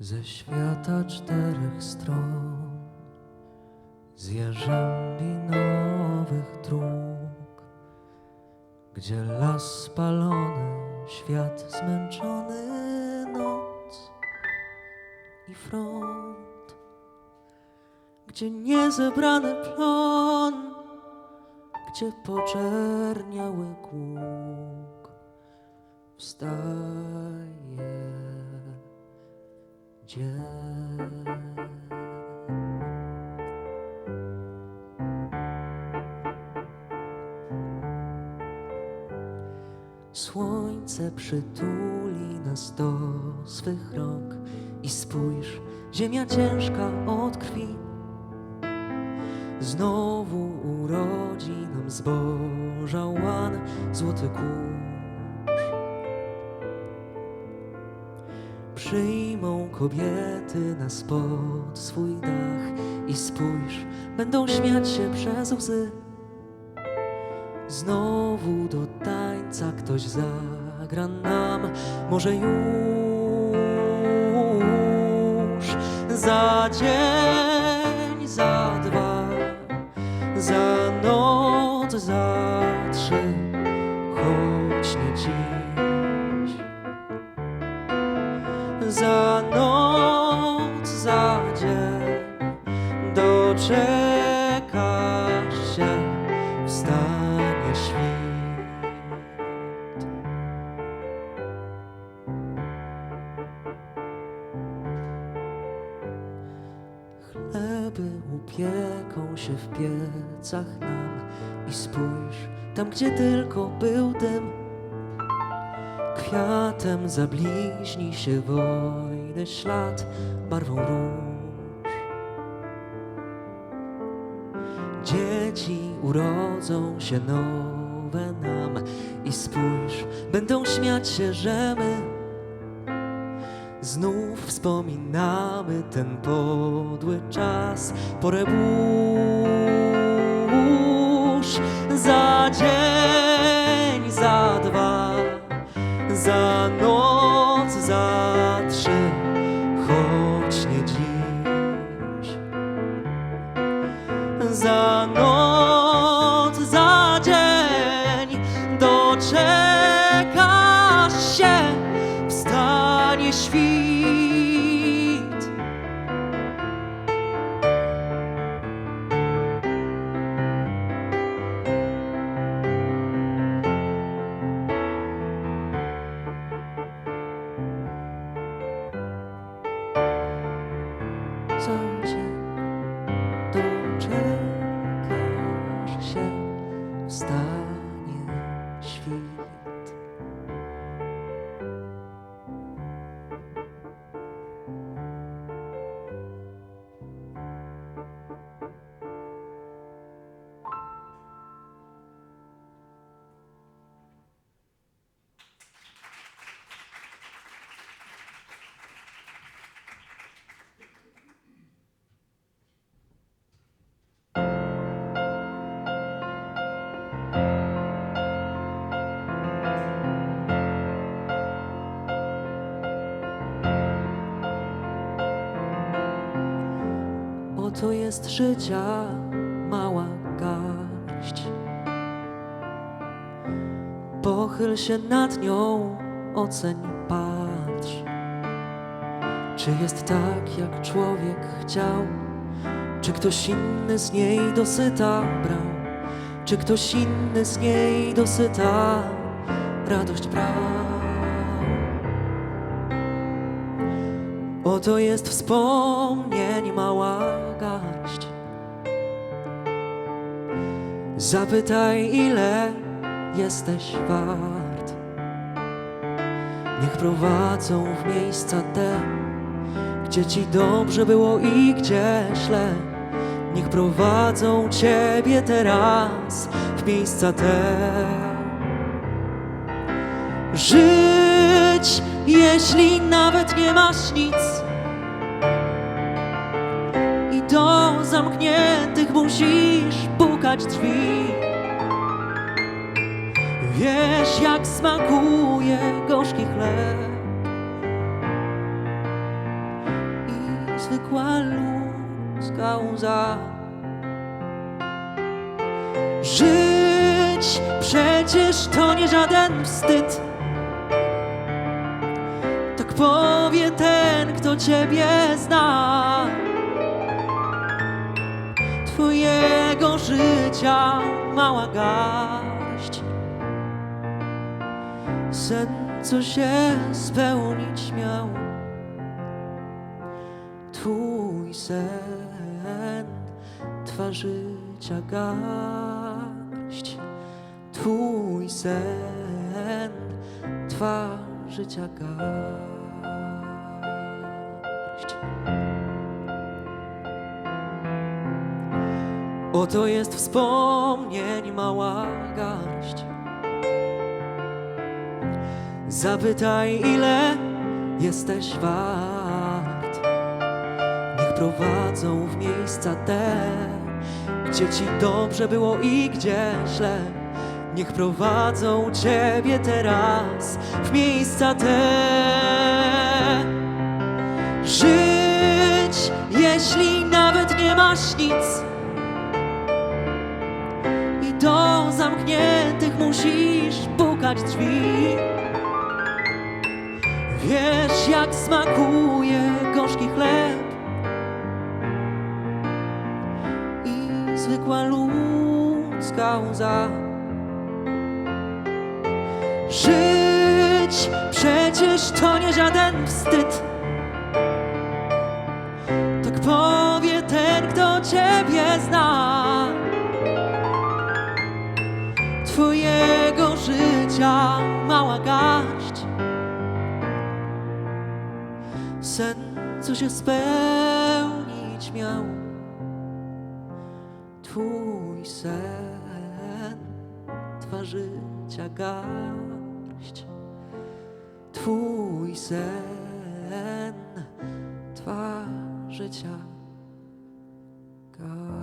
Ze świata czterech stron, z jarzębinowych dróg, gdzie las spalony, świat zmęczony, noc i front, gdzie niezebrany plon, gdzie poczerniały głóg, wstaje Słońce przytuli nas do swych rąk i spójrz, ziemia ciężka od krwi. Znowu urodzi nam zboża łan, złoty kurz. Przyjmą kobiety nas pod swój dach i spójrz, będą śmiać się przez łzy. Znowu do tańca ktoś zagra nam, może już za dzień, za dwa, za noc, za trzy, choć nie dziś. Upieką się w piecach nam i spójrz, tam gdzie tylko był dym, kwiatem zabliźni się wojny ślad barwą róż. Dzieci urodzą się nowe nam i spójrz, będą śmiać się, że my Znów wspominamy ten podły czas, porę burz. Za dzień, za dwa, za noc, za trzy, choć nie dziś. Za noc, za dzień, doczekasz desfile. Oto jest życia mała garść. Pochyl się nad nią, oceń, patrz. Czy jest tak, jak człowiek chciał? Czy ktoś inny z niej dosyta brał? Czy ktoś inny z niej dosyta radość brał? Oto jest wspomnień mała garść. Zapytaj, ile jesteś wart. Niech prowadzą w miejsca te, gdzie ci dobrze było i gdzie źle. Niech prowadzą ciebie teraz w miejsca te. Żyć, jeśli nawet nie masz nic. I do zamkniętych musisz pukać drzwi. Wiesz, jak smakuje gorzki chleb. zwykła ludzka łza. Żyć przecież to nie żaden wstyd. Powie ten, kto ciebie zna. Twojego życia mała garść. Sen, co się spełnić miał. Twój sen, twa życia garść. Twój sen, twa życia garść. Oto jest wspomnień mała garść. Zapytaj, ile jesteś wart. Niech prowadzą w miejsca te, gdzie ci dobrze było i gdzie źle. Niech prowadzą ciebie teraz w miejsca te. Żyć, jeśli nawet nie masz nic. I do zamkniętych musisz pukać drzwi. Wiesz, jak smakuje gorzki chleb i zwykła ludzka łza. Żyć przecież to nie żaden wstyd. Ciebie zna. Twojego życia mała garść. Sen, co się spełnić miał. Twój sen, twa życia garść. Twój sen, twa życia garść.